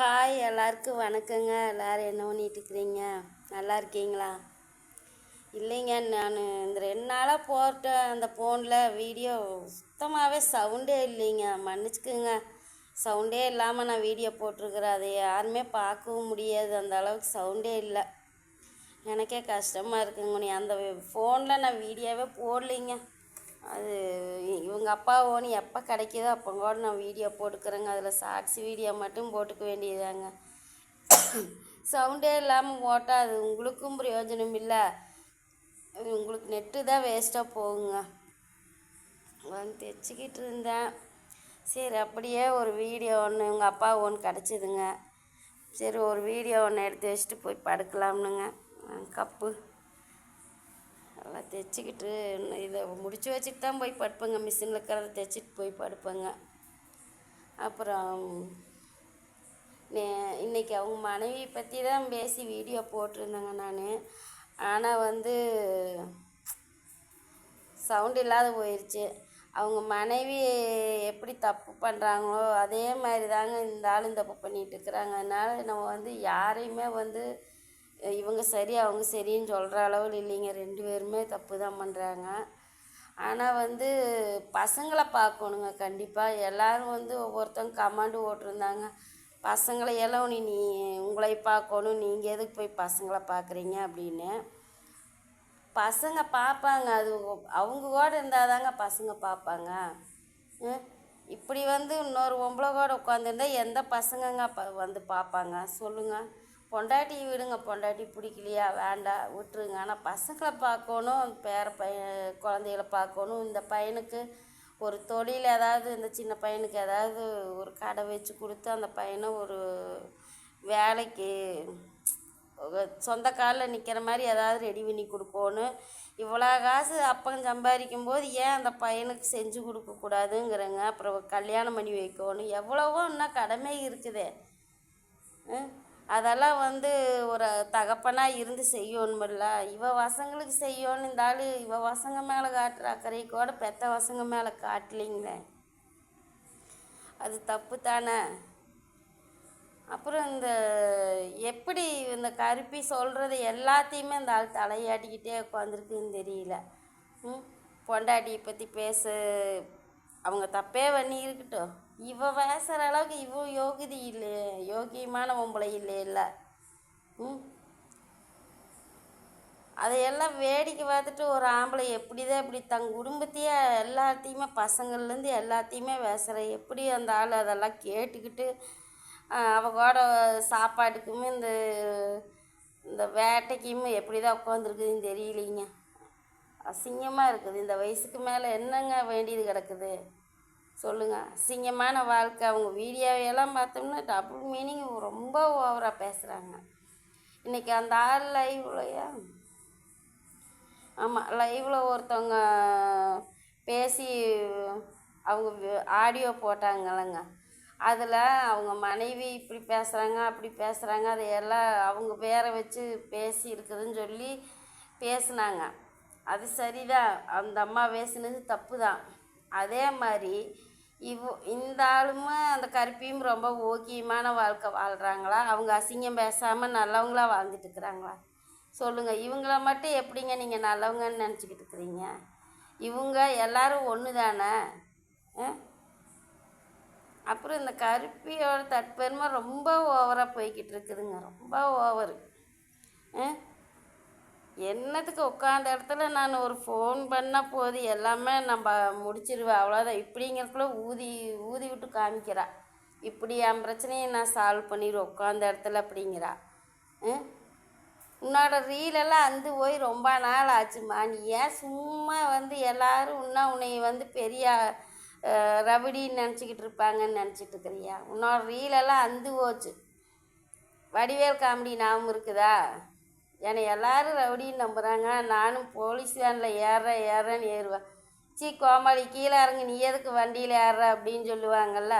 Hi எல்லாருக்கும் வணக்கங்க. எல்லோரும் என்ன பண்ணிட்டு இருக்கிறீங்க நல்லா இருக்கீங்களா? இல்லைங்க நான் இந்த ரெண்டு நாளாக போட்ட அந்த ஃபோனில் வீடியோ சுத்தமாகவே சவுண்டே இல்லைங்க. மன்னிச்சுக்குங்க. சவுண்டே இல்லாமல் நான் வீடியோ போட்டிருக்கிறேன். அதை யாருமே பார்க்கவும் முடியாது. அந்த அளவுக்கு சவுண்டே இல்லை. எனக்கே கஷ்டமாக இருக்குங்க. நீ அந்த ஃபோனில் நான் வீடியோவே போடலைங்க. அது இவங்க அப்பா ஓன் எப்போ கிடைக்கிதோ அப்போ கூட நான் வீடியோ போட்டுக்கிறேங்க. அதில் ஷார்ட்ஸ் வீடியோ மட்டும் போட்டுக்க வேண்டியதாங்க சவுண்டே இல்லாமல் போட்டால் அது உங்களுக்கும் பிரயோஜனம் இல்லை. உங்களுக்கு நெட்டு தான் வேஸ்ட்டாக போகுங்க. வந்து தைச்சிக்கிட்டு இருந்தேன். சரி அப்படியே ஒரு வீடியோ ஒன்று உங்கள் அப்பா ஒன்று கிடச்சிதுங்க. சரி ஒரு வீடியோ ஒன்று எடுத்து வச்சுட்டு போய் படுக்கலாம்னுங்க. கப்பு. அதெல்லாம் தைச்சிக்கிட்டு இதை முடிச்சு வச்சுட்டு தான் போய் படுப்பேங்க. மிஷினில் இருக்கிறத தைச்சிட்டு போய் படுப்பேங்க. அப்புறம் நே இன்னைக்கு அவங்க மனைவி பற்றி தான் பேசி வீடியோ போட்டிருந்தேங்க நான். ஆனால் வந்து சவுண்ட் இல்லாத போயிடுச்சு அவங்க மனைவி எப்படி தப்பு பண்ணுறாங்களோ அதே மாதிரி தாங்க இந்த ஆளும் தப்பு பண்ணிகிட்டு இருக்கிறாங்க. அதனால் நம்ம வந்து யாரையுமே வந்து இவங்க சரி அவங்க சரின்னு சொல்கிற அளவில் இல்லைங்க. ரெண்டு பேருமே தப்பு தான் பண்ணுறாங்க ஆனால் வந்து பசங்களை பார்க்கணுங்க கண்டிப்பாக எல்லோரும் வந்து ஒவ்வொருத்தவங்க கமாண்டு ஓட்டிருந்தாங்க பசங்களை எல்லாம் நீ நீ உங்களை பார்க்கணும் நீங்கள் எதுக்கு போய் பசங்களை பார்க்குறீங்க அப்படின்னு. பசங்க பார்ப்பாங்க அது அவங்க கூட இருந்தால் தாங்க பசங்க பார்ப்பாங்க ம், இப்படி வந்து இன்னொரு பொம்பளை கூட உட்காந்துருந்தா எந்த பசங்கங்க ப வந்து பார்ப்பாங்க சொல்லுங்கள் பொண்டாட்டி விடுங்க பொண்டாட்டி பிடிக்கலையா? வேண்டாம் விட்டுருங்க. ஆனால் பசங்களை பார்க்கணும் பேர பையன் குழந்தைகளை பார்க்கணும். இந்த பையனுக்கு ஒரு தொழில் ஏதாவது இந்த சின்ன பையனுக்கு ஏதாவது ஒரு கடை வச்சு கொடுத்து அந்த பையனை ஒரு வேலைக்கு சொந்த காலில் நிற்கிற மாதிரி ஏதாவது ரெடி பண்ணி கொடுக்கணும் இவ்வளோ காசு அப்பன் சம்பாதிக்கும் போது ஏன் அந்த பையனுக்கு செஞ்சு கொடுக்கக்கூடாதுங்கிறங்க அப்புறம் கல்யாணம் பண்ணி வைக்கணும் எவ்வளவோ இன்னும் கடமை இருக்குதே. அதெல்லாம் வந்து ஒரு தகப்பனாக இருந்து செய்யணுமில்ல. இவ வசங்களுக்கு செய்யணும் இந்த ஆள் இவ வசங்க மேலே காட்டுற அக்கறை கூட பெத்த வசங்க மேலே காட்டலிங்களே. அது தப்பு தானே? அப்புறம் இந்த எப்படி இந்த கருப்பி சொல்கிறது எல்லாத்தையுமே இந்த ஆள் தலையாட்டிக்கிட்டே உட்காந்துருக்குன்னு தெரியல. ம் பொண்டாட்டியை பற்றி பேச அவங்க தப்பே பண்ணி இருக்கட்டும் இவ பேசுகிற அளவுக்கு இவ யோகிதி இல்லை யோகியமான பொம்பளை இல்லை இல்லை. ம். அதையெல்லாம் வேடிக்கை பார்த்துட்டு ஒரு ஆம்பளை எப்படி தான் இப்படி தன் குடும்பத்தையே எல்லாத்தையுமே பசங்கள்லேருந்து எல்லாத்தையுமே பேசுகிற எப்படி அந்த ஆள் அதெல்லாம் கேட்டுக்கிட்டு அவகோட சாப்பாட்டுக்கும் சாப்பாட்டுக்குமே இந்த இந்த வேட்டைக்குமே எப்படி தான் உட்காந்துருக்குதுன்னு தெரியலைங்க. அசிங்கமாக இருக்குது. இந்த வயசுக்கு மேலே என்னங்க வேண்டியது கிடக்குது? சொல்லுங்கள் அசிங்கமான வாழ்க்கை. அவங்க வீடியோவையெல்லாம் பார்த்தோம்னா டபுள் மீனிங் ரொம்ப ஓவராக பேசுகிறாங்க இன்றைக்கி அந்த ஆள் லைவ்லையா ஆமாம் லைவில் ஒருத்தவங்க பேசி அவங்க ஆடியோ போட்டாங்கல்லங்க. அதில் அவங்க மனைவி இப்படி பேசுகிறாங்க அப்படி பேசுகிறாங்க அதையெல்லாம் அவங்க பேரை வச்சு பேசி இருக்குதுன்னு சொல்லி பேசுனாங்க. அது சரிதான். அந்த அம்மா பேசுனது தப்பு தான் அதே மாதிரி இவ் இந்த ஆளும் அந்த கருப்பியும் ரொம்ப ஓக்கியமான வாழ்க்கை வாழ்கிறாங்களா அவங்க அசிங்கம் பேசாமல் நல்லவங்களா வாழ்ந்துட்டு இருக்கிறாங்களா? சொல்லுங்கள் இவங்கள மட்டும் எப்படிங்க நீங்கள் நல்லவங்கன்னு நினச்சிக்கிட்டு இருக்கிறீங்க? இவங்க எல்லாரும் ஒன்று தானே அப்புறம் இந்த கருப்பியோட தட்பெருமை ரொம்ப ஓவராக போய்கிட்டு இருக்குதுங்க. ரொம்ப ஓவரு. என்னத்துக்கு உட்காந்த இடத்துல நான் ஒரு ஃபோன் பண்ணால் போது எல்லாமே நம்ம முடிச்சிருவேன். அவ்வளோதான் இப்படிங்கிறக்குள்ள ஊதி ஊதி விட்டு காமிக்கிறா. இப்படி என் பிரச்சனையை நான் சால்வ் பண்ணிடுவேன். உட்காந்த இடத்துல அப்படிங்கிறா. ம்? உன்னோட ரீலெல்லாம் அந்து போய் ரொம்ப நாள் ஆச்சுமா நீ ஏன் சும்மா வந்து எல்லாரும் உன்னா உன்னை வந்து பெரிய ரபடின்னு நினச்சிக்கிட்டு இருப்பாங்கன்னு நினச்சிட்டு இருக்கிறியா? உன்னோட ரீலெல்லாம் அந்து போச்சு. வடிவேல் காமெடி ஞாபகம் இருக்குதா? என்னை எல்லாரும் ரவுடின்னு நம்புகிறாங்க நானும் போலீஸ் வேனில் ஏறுறேன் ஏறுறேன்னு ஏறுவேன். சி கோமாளி கீழே இறங்கு நீ எதுக்கு வண்டியில் ஏறுற அப்படின்னு சொல்லுவாங்கல்ல?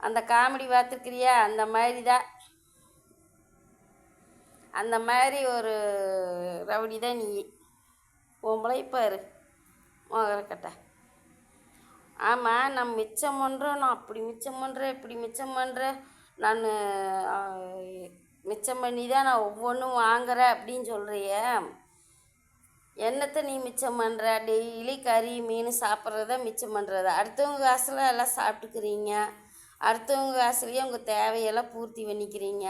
அந்த காமெடி பார்த்துருக்கிறியா? அந்த மாதிரி தான் அந்த மாதிரி ஒரு ரவுடி தான் நீ. பொம்பளை பாரு மோகரக்கட்டை ஆமாம் நான் மிச்சம் பண்ணுறேன் நான் அப்படி மிச்சம் பண்ணுறேன் இப்படி மிச்சம் பண்ணுறேன் நான் மிச்சம் பண்ணி தான் நான் ஒவ்வொன்றும் வாங்குறேன் அப்படின்னு சொல்கிறிய என்னத்தை நீ மிச்சம் பண்ணுற டெய்லி கறி மீன் சாப்பிட்றத மிச்சம் பண்ணுறது அடுத்தவங்க காசில் எல்லாம் சாப்பிட்டுக்கிறீங்க. அடுத்தவங்க காசுலேயே உங்கள் தேவையெல்லாம் பூர்த்தி பண்ணிக்கிறீங்க.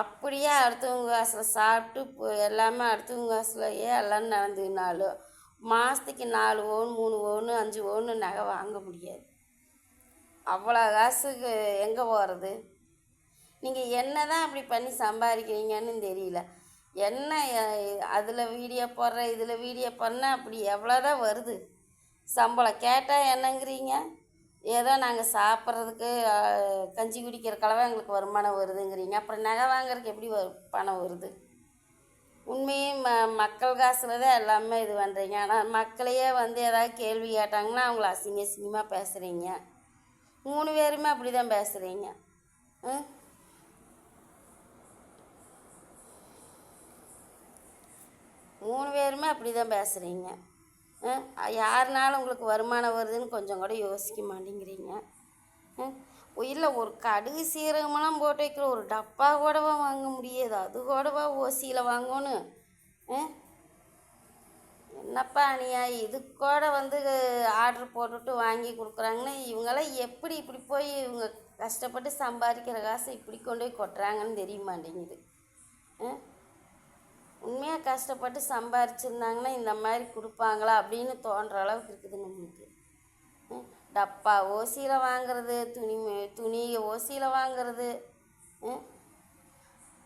அப்படியே அடுத்தவங்க காசில் சாப்பிட்டு எல்லாமே அடுத்தவங்க காசுலையே எல்லாம் நடந்துக்கினாலும் மாதத்துக்கு நாலு ஓன் மூணு ஓன்னு அஞ்சு ஓன்னு நகை வாங்க முடியாது. அவ்வளோ காசுக்கு எங்கே போகிறது நீங்கள் என்ன தான் அப்படி பண்ணி சம்பாதிக்கிறீங்கன்னு தெரியல. என்ன அதில் வீடியோ போடுற இதில் வீடியோ பண்ண அப்படி எவ்வளோதான் வருது. சம்பளம் கேட்டால் என்னங்கிறீங்க? ஏதோ நாங்கள் சாப்பிட்றதுக்கு கஞ்சி குடிக்கிற கலவை எங்களுக்கு வருமானம் வருதுங்கிறீங்க. அப்புறம் நகை வாங்குறதுக்கு எப்படி வரு பணம் வருது? உண்மையும் ம மக்கள் காசில் தான் எல்லாமே இது பண்ணுறீங்க ஆனால் மக்களையே வந்து ஏதாவது கேள்வி கேட்டாங்கன்னா அவங்கள அசிங்க அசிங்கமாக பேசுகிறீங்க மூணு பேருமே அப்படி தான் பேசுகிறீங்க ம்? மூணு பேருமே அப்படி தான் பேசுகிறீங்க யாருனாலும் உங்களுக்கு வருமானம் வருதுன்னு கொஞ்சம் கூட யோசிக்க மாட்டேங்கிறீங்க. இல்லை ஒரு கடுகு சீரகமெல்லாம் போட்டு வைக்கிற ஒரு டப்பா கூடவா வாங்க முடியாது? அது கூடவா ஓசியில் வாங்கணும்? ஆ? என்னப்பா அநியாயம் இது கூட வந்து ஆர்டர் போட்டுட்டு வாங்கி கொடுக்குறாங்கன்னு இவங்கெல்லாம் எப்படி இப்படி போய் இவங்க கஷ்டப்பட்டு சம்பாதிக்கிற காசை இப்படி கொண்டு போய் கொட்டுறாங்கன்னு தெரிய மாட்டேங்குது. ஏன் கஷ்டப்பட்டு சம்பாரிச்சிருந்தாங்கன்னா இந்த மாதிரி கொடுப்பாங்களா அப்படின்னு தோன்ற அளவுக்கு இருக்குது நம்மளுக்கு. ம், டப்பா ஓசியில் வாங்குறது துணி துணி ஓசியில் வாங்குறது ம்,